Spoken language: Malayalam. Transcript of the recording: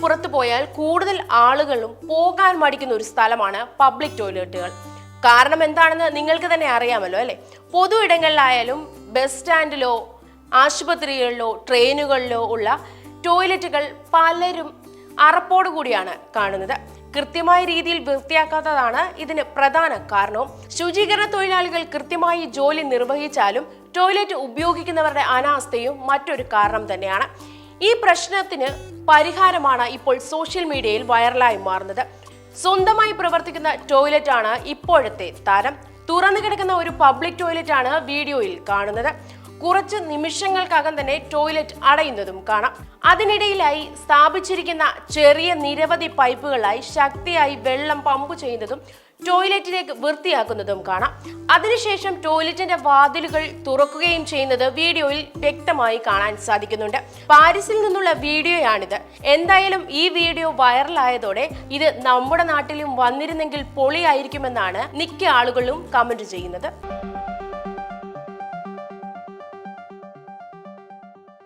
പുറത്തു പോയാൽ കൂടുതൽ ആളുകളും പോകാൻ മടിക്കുന്ന ഒരു സ്ഥലമാണ് പബ്ലിക് ടോയ്ലറ്റുകൾ കാരണം എന്താണെന്ന് നിങ്ങൾക്ക് തന്നെ അറിയാമല്ലോ അല്ലെ? പൊതു ഇടങ്ങളിലായാലും ബസ് സ്റ്റാൻഡിലോ ആശുപത്രികളിലോ ട്രെയിനുകളിലോ ഉള്ള ടോയ്ലറ്റുകൾ പലരും അറപ്പോടു കൂടിയാണ് കാണുന്നത്. കൃത്യമായ രീതിയിൽ വൃത്തിയാക്കാത്തതാണ് ഇതിന് പ്രധാന കാരണവും. ശുചീകരണ തൊഴിലാളികൾ കൃത്യമായി ജോലി നിർവഹിച്ചാലും ടോയ്ലറ്റ് ഉപയോഗിക്കുന്നവരുടെ അനാസ്ഥയും മറ്റൊരു കാരണം തന്നെയാണ്. ഈ പ്രശ്നത്തിന് പരിഹാരമാണ് ഇപ്പോൾ സോഷ്യൽ മീഡിയയിൽ വൈറലായി മാറുന്നത്. സ്വന്തമായി പ്രവർത്തിക്കുന്ന ടോയ്ലറ്റ് ആണ് ഇപ്പോഴത്തെ താരം. തുറന്നു കിടക്കുന്ന ഒരു പബ്ലിക് ടോയ്ലറ്റ് ആണ് വീഡിയോയിൽ കാണുന്നത്. കുറച്ച് നിമിഷങ്ങൾക്കകം തന്നെ ടോയ്ലറ്റ് അടയുന്നതും കാണാം. അതിനിടയിലായി സ്ഥാപിച്ചിരിക്കുന്ന ചെറിയ നിരവധി പൈപ്പുകളായി ശക്തിയായി വെള്ളം പമ്പ് ചെയ്യുന്നതും ടോയ്ലറ്റിലേക്ക് വൃത്തിയാക്കുന്നതും കാണാം. അതിനുശേഷം ടോയ്ലറ്റിന്റെ വാതിലുകൾ തുറക്കുകയും ചെയ്യുന്നത് വീഡിയോയിൽ വ്യക്തമായി കാണാൻ സാധിക്കുന്നുണ്ട്. പാരീസിൽ നിന്നുള്ള വീഡിയോയാണിത്. എന്തായാലും ഈ വീഡിയോ വൈറലായതോടെ ഇത് നമ്മുടെ നാട്ടിലും വന്നിരുന്നെങ്കിൽ പൊളിയായിരിക്കുമെന്നാണ് മിക്ക ആളുകളും കമന്റ് ചെയ്യുന്നത്.